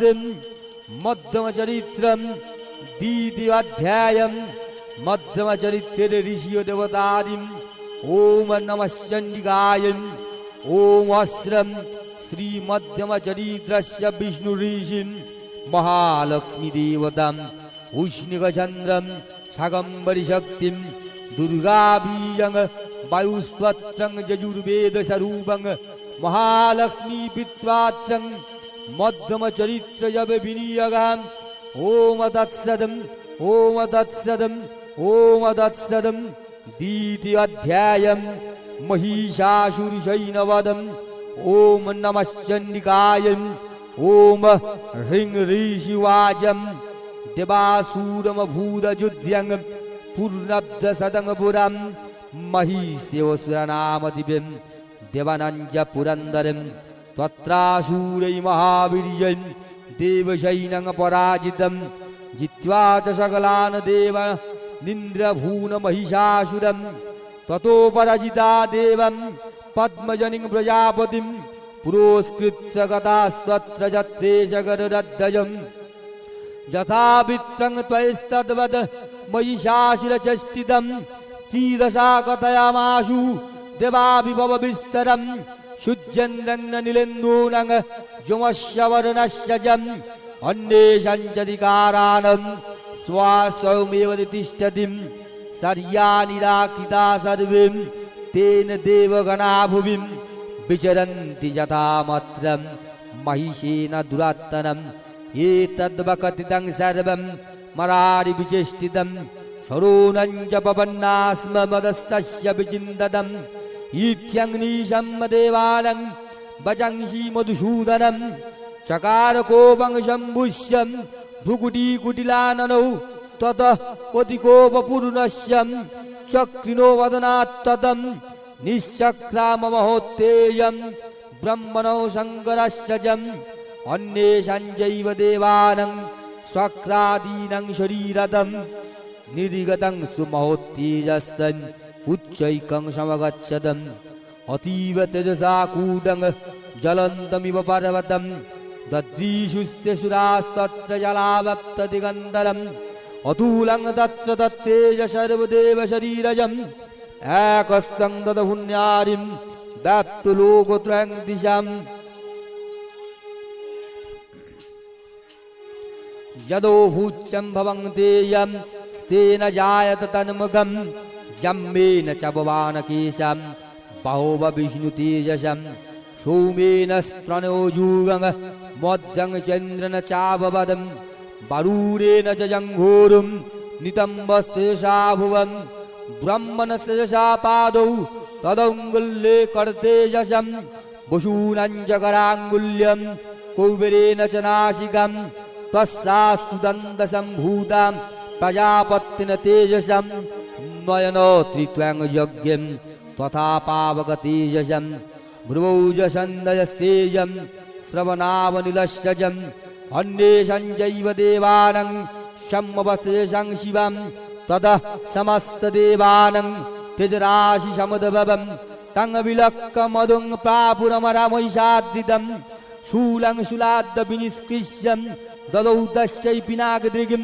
तद् মধ্যমচরিত্রম দ্বিতীয় অধ্যায়ম মধ্যমচরিত্রের ঋষিয় দেবতারিম ওম নমশ্চণ্ডিকায় ওম অস্ত্রম শ্রীমধ্যমচরিত্রস্য বিষ্ণু ঋষিম মহালক্ষ্মী দেবতাম উষ্ণিকচন্দ্রম সাগম্বরী শক্তিম দুর্গাবীজং বায়ুস্পত্রং যজুর্বেদ স্বরূপং মহালক্ষ্মী পিত্রাত্রং मध्यमचरित्रजव विनियगाम् ॐ तत्सदम् ॐ तत्सदम् ॐ तत्सदम् द्वितीयाध्यायम् महिषासुरसैनवदम् ॐ नमश्चण्डिकायम् ॐ ह्रीं ऋषिवाचम् देवासुरमभूतयुध्यङ् पूर्णब्धसदङ्पुरम् महिष्यवसुरनामदिव्यम् देवानञ्च पुरन्दरम् त्वत्राशूरै महावीर्यम् देवशैनं पराजितं जित्वा च सकलान् देव निन्द्रभूनमहिषासुरं ततो पराजिता देवं पद्मजनिं प्रजापतिं पुरस्कृत्य जत्रे जगरद्दयम् यथा वित्रं त्वयस्तद्वद् महिषासुरचष्टितं त्रिदशा कथयामाशु देवाभिभवविस्तरम् शुज्यन्द निलेन्दूनश वर्णस्य जम् अन्येषाञ्चदिकाराणम् स्वा स्वयमेव तिष्ठतिराकृता सर्वे तेन देवगणाभुविम् विचरन्ति यथामत्रम् महिषे दुरात्तनम् दुरानम् एतद्वकथितम् सर्वं मरारिविचेष्टितम् शरणं च पपन्नास्मदस्तस्य विचिन्दतम् ईक्ष्यङी देवानं मधुसूदनम् चकारको त्वतः चक्रिनो वदनात्ततं निश्चक्राममहोत्तेजम् ब्रह्मणौ अन्येषञ्जैव देवानं स्वक्रादीनं शरीरतं निर्गतं सुमहोत्तेजस्तन् उच्चैकं समगच्छदम् अतीव तेजसा कूटं ज्वलन्तमिव पर्वतं दद्रीषुस्त्यसुरास्तत्र जलावप्तदिगन्तरम् अतुलं तत्र तत्तेज सर्वदेवशरीरजम् एकस्तं ददहुन्यारिं दत्तु लोकत्रयं दिशाम् यदो भूच्यं भवन्तेयं तेन जायत तन्मुखम् जम्मेन च भवानकेशं बहोव विष्णुतेजसं सोमेन स्प्रणोजूगं मध्यं चन्द्रन चाववदं वरुणेन च जङ्घोरुं नितम्बशेषा भुवन् ब्रह्मणशेषा पादौ तदङ्गुल्ये कर्तेजसं वसूनं च कराङ्गुल्यं कौबेरेण च नासिकं तस्यास्तु दन्तसम्भूतां प्रजापत्तिन तेजसं नयन त्रित्वां यज्ञं तथा पावकतेजसं भ्रुवौ जसन्दयस्तेजं श्रवणावनिलस्यजम् अन्येषञ्चैव देवानं शम्मवशेषं शिवं ततः समस्तदेवानं तिजराशि समुद्भवं तं विलक्कमधुं प्रापुरमरमैषाद्रितं शूलं शूलाद्दविनिष्कृष्यं ददौ दस्यै पिनाकदृगिं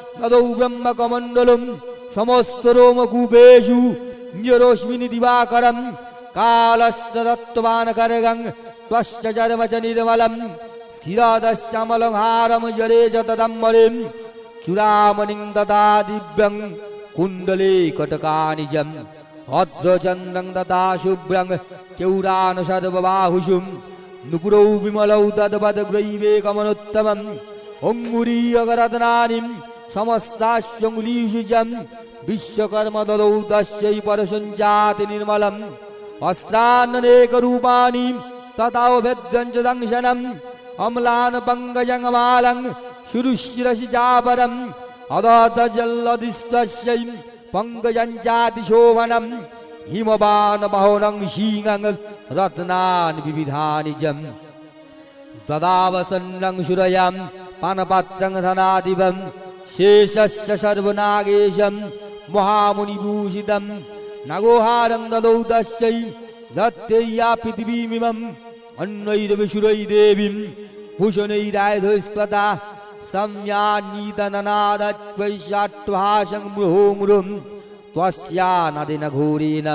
তদৌ ব্রহ্মকমণ্ডলম সমস্ত রোমকূপেষু নিরশ্মিনি দিবাকরম কালশ্চ দত্তবান করগং ত্বশ্চ চর্ম চ নির্মলম স্থিরদশ্চামলং হারম জলে চ তদম্বরিম চূড়ামণিং দতা দিব্যং কুণ্ডলে কটকানিজম অদ্রচন্দ্রং দতা শুভ্রং কেউরান সর্ববাহুষুম নুপুরৌ বিমলৌ তদ্বদ গ্রৈবে কমনোত্তমম অঙ্গুরীয়গরত্নানিম সমস্তাশ্যঙ্গুলীযুজম বিশ্বকর্মদলৌ দস্যৈ পরশুঞ্চাতি নির্মলম অস্ত্রান্নেকরূপাণি তথাভেদ্যঞ্চ দংশনম অম্লান পঙ্গজঙ্গমালং শুরুশিরসি চাপরম অদতজল্লদিস্তস্যৈ পঙ্গজঞ্চাতি শোভনম হিমবান বাহনং সিংহং রত্নান বিবিধানি জম দদাবসন্নং সুরয়াম পানপাত্রং ধনাদিবম शेषस्य सर्वनागेशं महामुनिभूषितं नगोहारं ददौ दस्यै दत्तेया पृथिवीमिमम् अन्नैरविशुरै देवीं भूषणैरायधस्पता सम्यान्नीतननादत्वैषाट्वाशं मृहोमृं त्वस्या नदिन घोरेण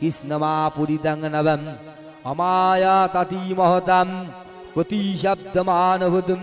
कृष्णमापुरिदं नवम् अमाया ततीमहतां प्रतिशब्दमानभूतं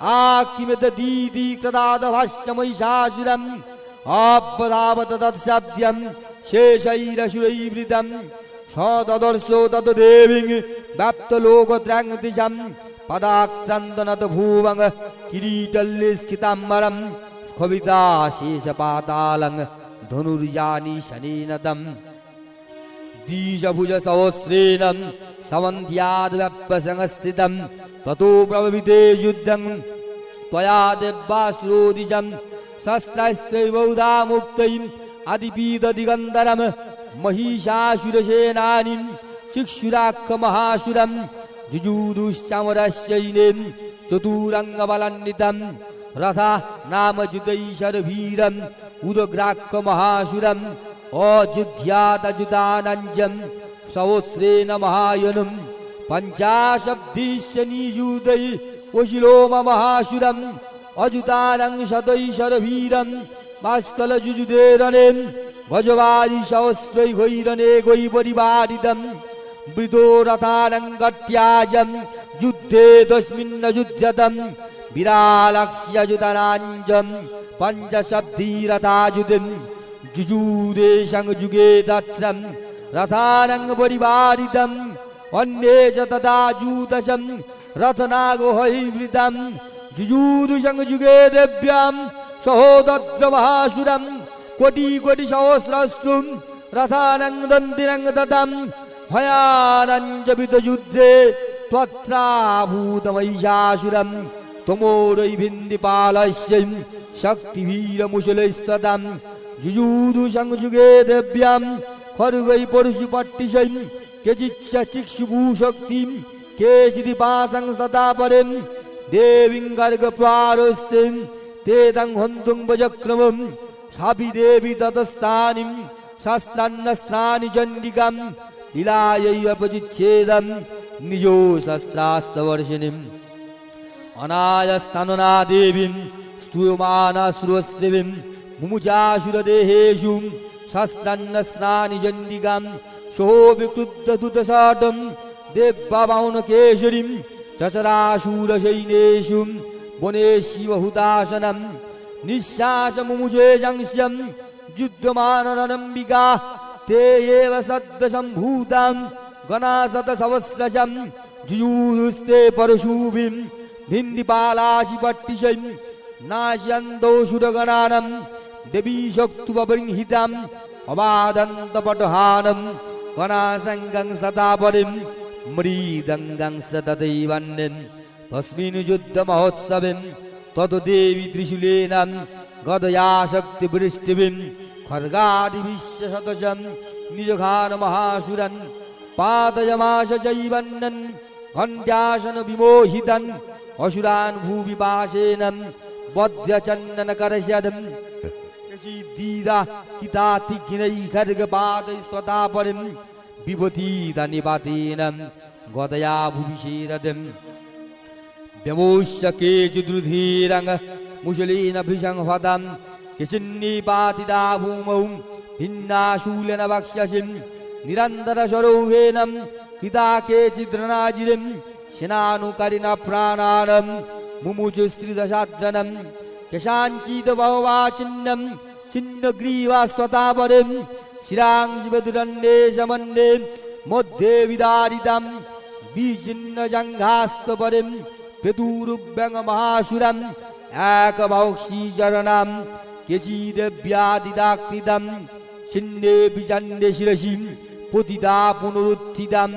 समुच्चस्फुरदायुधा आकिमदीति कृतादभाष्यमहिषासुरम् आबदावत तत्सद्यं शेषैरसुरैवृतम् स तदर्शो तद्देवीं व्याप्तलोकत्राङ्दिशम् पदाक्रन्दनत भुवं किरीटल्लिस्खिताम्बरं स्खविता शेषपातालं धनुर्यानि शनेन दम् द्विजभुज सहस्रेण समन्ध्याद्व्यप्यसंस्थितं ततो प्रभविते युद्धं त्वया देवाश्रोदिजम् चतुरङ्गमलण्डितम् रथा नाम नामजुतैः शरभीरम् उदग्राख्यमहासुरम् अयुध्यादयुदानञ्जम् सहोस्रेण महायनुं पञ्चाशब्दीशनियुतै কোশিলোম মহাসুরম, অযুতারং শতৈশরভীরম ভাস্কলযুজুদে রণে ভজবারি সহস্রৈ গৈরণে গৈ পরিবারিতম, মৃদো রথারঙ্গট্যাজম যুদ্ধে তস্মিন্ন যুদ্ধতম বিরালক্ষ্যযুতনাঞ্জম পঞ্চশব্দীরথাযুতিম যুজুদে সংযুগে তত্রম রথারং পরিবারিতম, অন্যে চ তদা রতনাগ রতনাগোহৈবৃতম যুযুদুষঙ্গযুগে দেব্যাম সহোদদ্রমহাসুরম কোটি কোটি সহস্রস্তু রথানং দন্দিনং দদম ভয়ানঞ্জবিদযুদ্ধে ত্বত্রাভূতমৈষাসুরম তমোরৈভিন্দিপালস্য যুযুদু সংযুগে দেব্যাম খরুগৈ পরশু পট্টিশৈ কেচিচ্ছা চিক্ষুভূ শক্তিম কেচিদিপাসং সদা পরিম দেবীং গর্গপ্রারস্তিম তে তং হন্তুং বজক্রমম সাপি দেবী ততস্থানিম শাস্ত্রান্নস্ত্রানি চণ্ডিকাম লীলায়ৈবপচিচ্ছেদম নিজ শস্ত্রাস্তবর্ষিণীম অনায়স্তননা দেবীম স্তূয়মানাশ্রুয়স্ত্রীম মুমুচাসুরদেহেষু শস্ত্রান্নস্ত্রানি চণ্ডিকাম শোবিক্রুদ্ধ দুদশাটম मुमुचासुरदेहेषु शस्त्रान्नस्त्राणि चण्डिकां शोभिक्रुद्धदुतशाटं देव्यमौनकेशरीं चचराशूरशैनेषु वने शिवहुतासनं निःश्वासमुमुजे जंस्यं युद्धमानरनम्बिका ते एव सद्दशम्भूतां गणाशतसहस्रशं जुयूस्ते परशुभिं भिन्दिपालाशिपट्टिशैं नाश्यन्तोऽसुरगणानं देवी शक्तुपबृंहिताम् अबादन्तपटहानं गणासङ्गं মৃদঙ্গং সদৈবান্যম তস্মিন যুদ্ধ মহোৎসবে তদদেবী ত্রিশূলেন গদয়াশক্তি বৃষ্টিবিম খর্গাদি বিশ্বশতজম নিজঘান মহাসুরন পাদয়মাশ জৈবন্নন ঘণ্টাসন বিমোহিতন অসুরান ভূমি পাশেন বদ্যচন্দন করশদম দীদা কিতাতি গিনৈ খর্গপাদ স্বতাপরিম विभतीदनिपातेन गदयाभुभिषेदम् व्यमोश्च केचिदृधीरङ् मुशलीनभिसंहताम् किचिन्नीपातिदा भूमौ भिन्नाशूलेन वक्ष्यसिम् निरन्तरस्वरूपेणम् हिता केचिद्रनाजिरिम् शिनानुकरिण प्राणानम् मुमुचुस्त्रिदशाद्रनम् यशाञ्चिदभववाचिन्नम् छिन्नग्रीवास्त्वतापरिम् শিরাঞ্জবেদুরণ্ডে সমন্ডে মধ্যে বিদারিতাম বিচিন্ন জঙ্ঘাস্তপরেম পেতুরুব্যঙ্গ মহাসুরম এক বাউসী চরণাম কেচিদেব্যাদিদাকৃতম ছিন্নে বিচণ্ডে শিরসি পতিতা পুনরুত্থিতাম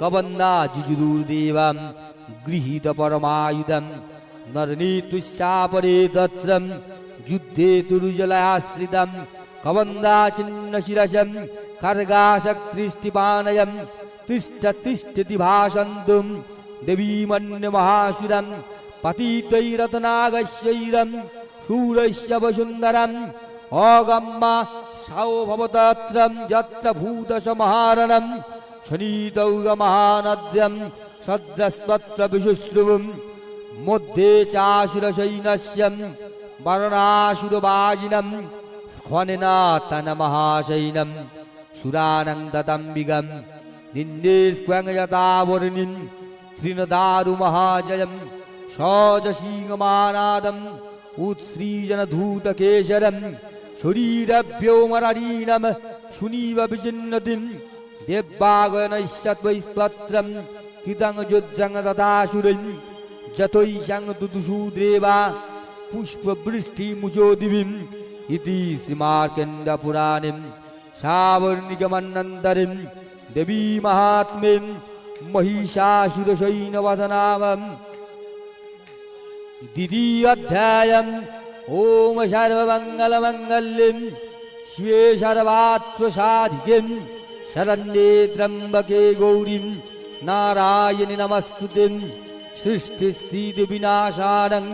কবন্দা যুজুরুর্দেবাম গৃহীত নরনীতুশ্চাপরে তত্রম যুদ্ধে कवन्दाचिन्नशिरशं कर्गाशक्रिष्टिपानयं तिष्ठ तिष्ठति भाषन्तुं देवीमन्यमहासुरं पतितैरत्नागश्यैरं शूरस्य वसुन्दरम् अगम्मा साव भवतत्रं यत्र भूतसमहारणं शनीदौगमहानद्यं सद्रस्वत्र विशुश्रुवुं मध्ये चासुरशैनस्यं वर्णासुरवाजिनम् স্খনেনাতন মহাশৈনম সুরানন্দতম্বিগম নিন্দে স্ক্বংযতাবর্ণিম তৃণদারু মহাজয়ম সজসীngমানাদম উৎসৃজনধূতকেশরম শরীরভ্যোমরারীণম শুনিব বিচিন্নতিম দেব্যাগয়নৈষ্যত্বৈস্পত্রম इति श्रीमार्कण्डपुराणिं सावर्णिकमन्नन्तरिं देवीमाहात्म्यं महिषासुरसैनवदनामं द्वितीयोऽध्यायम् ॐ सर्वमङ्गलमङ्गल्यं शिवे सर्वात्मसाधिकिं शरण्ये त्र्यम्बके गौरीं नारायणि नमस्तुतिं सृष्टिस्थितिविनाशानं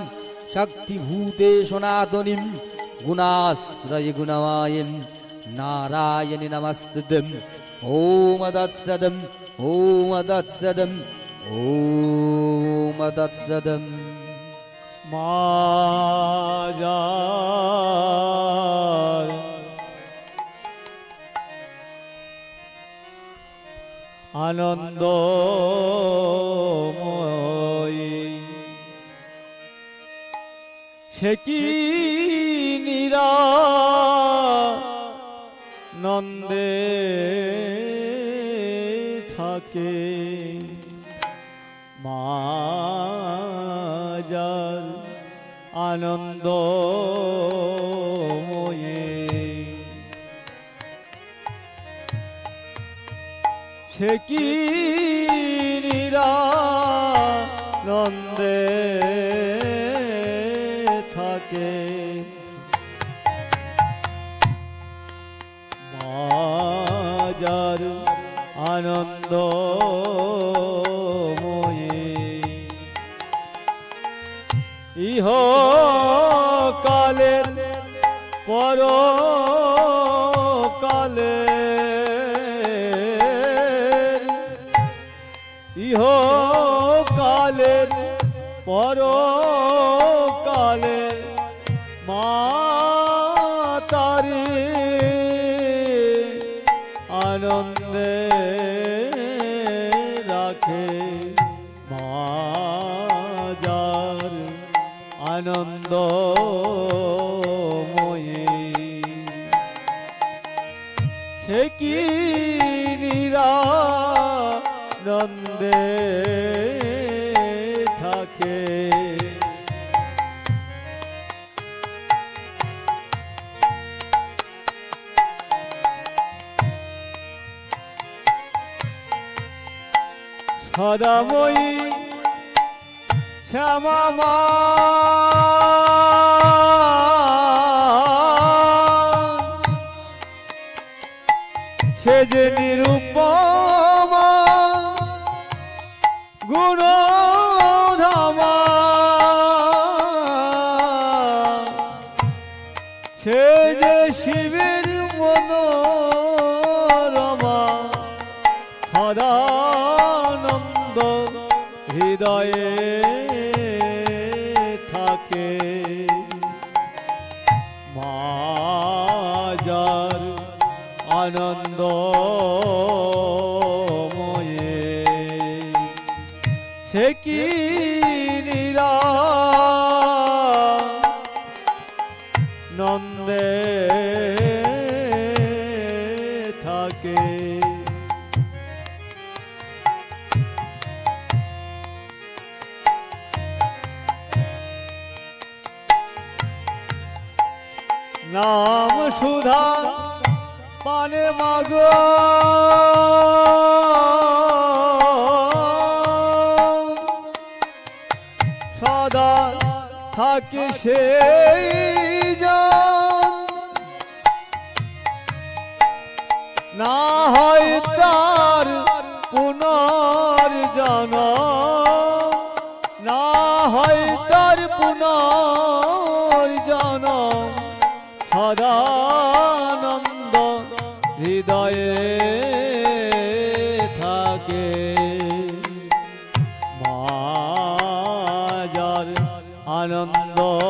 शक्तिभूते सनातनिम् ഗുണാശ്രയ ഗുണമായും നാരായണി നമസ്തുതം ഓമതത്സദം ഓമതത്സദം ഓമതത്സദം മാജാ আনন্দ সে কি নন্দে থাকে। মাজার আনন্দ সে কি নন্দে কালের পর কালে মাতারি আনন্দে রাখে মাজার আনন্দ সে কি নন্দে সদাময়ী শ্যামামা। সে কি নন্দে থাকে। নাম সুধা পানে মাগো। সদা থাকে জন। না হয় তার পুনর্জন না হয় তার পুনর্জন সদানন্দ হৃদয়ে আনন্দ